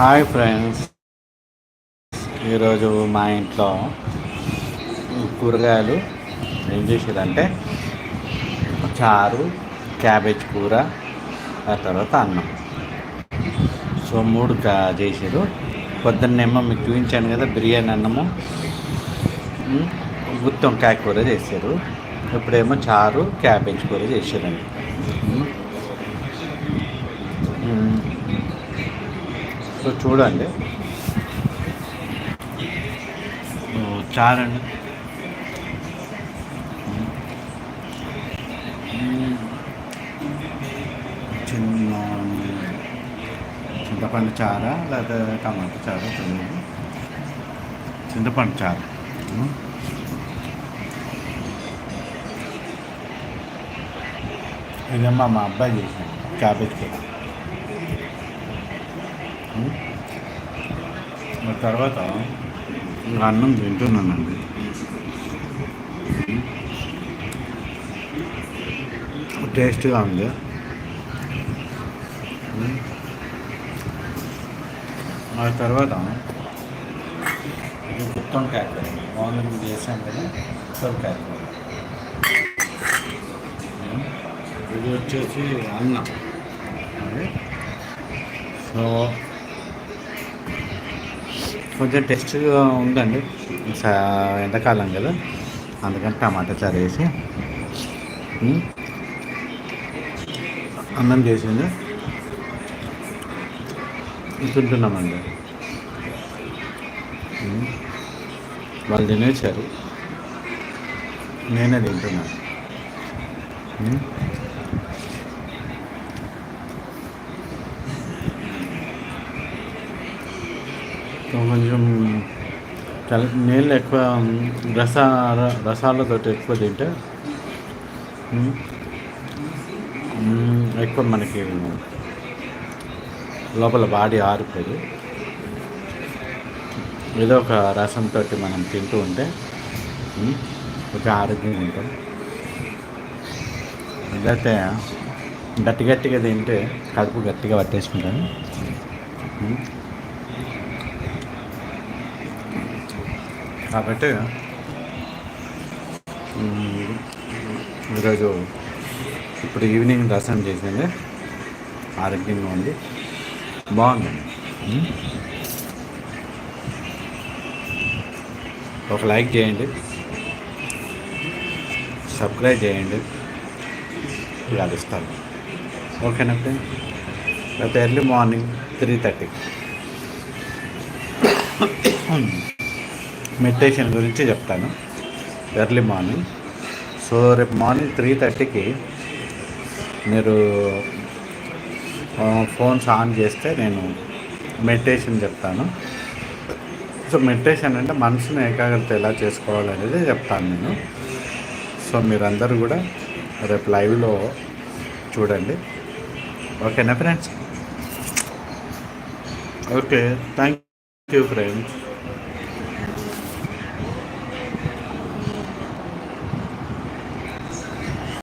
Hi friends. ఈరోజు మా ఇంట్లో కూరగాయలు ఏం చేసేదంటే చారు క్యాబేజ్ కూర ఆ తర్వాత అన్నం. సో మూడు కా చేసారు. పొద్దున్నేమో మీకు చూపించాను కదా బిర్యానీ అన్నము. గుత్తి వంకాయ కూర చేశారు ఇప్పుడేమో చారు క్యాబేజ్ కూర చేశారండి సో చూడండి. చారండి. చిన్న చింతపండు చార లేదా టమాటా చార తెలియదు చింతపండు చార. ఇదమ్మా మా అబ్బాయి చేసాను క్యాబేజ్ కూడా తర్వాత అన్నం తింటున్నానండి. టేస్ట్గా ఉంది. ఆ తర్వాత ఇది గుత్తం క్యాక్ మార్నింగ్ చేసాం కదా? మొత్తం క్యాక్ ఇది వచ్చేసి అన్నం. సో కొంచెం టేస్ట్గా ఉందండి. ఎండాకాలం కదా. అందుకని టమాటా చారు వేసి అన్నం చేసింది. తింటున్నామండి. వాళ్ళు తినేసారు నేనే తింటున్నాను. కొంచెం కల నీళ్ళు ఎక్కువ రస రసాలతో ఎక్కువ తింటే ఎక్కువ మనకి లోపల బాడీ ఆరిపోదు. ఏదో ఒక రసంతో మనం తింటూ ఉంటే ఒక ఆరోగ్యంగా ఉంటాం. లేకపోతే గట్టి గట్టిగా తింటే కడుపు గట్టిగా పట్టేసుకుంటాను కాబట్టి ఈరోజు ఇప్పుడు ఈవినింగ్ దర్శనం చేసింది. ఆరోగ్యంగా ఉంది. బాగుందండి ఒక లైక్ చేయండి. సబ్స్క్రైబ్ చేయండి. ఇలా ఇస్తాను. ఓకేనా రేపు early morning three thirty. Meditation గురించి చెప్తాను. Early morning. సో రేపు మార్నింగ్ త్రీ థర్టీకి మీరు ఫోన్స్ ఆన్ చేస్తే నేను మెడిటేషన్ చెప్తాను. సో మెడిటేషన్ అంటే మనసును ఏకాగ్రత ఎలా చేసుకోవాలనేది చెప్తాను నేను. సో మీరందరూ కూడా రేపు లైవ్లో చూడండి. ఓకేనా friends okay thank you friends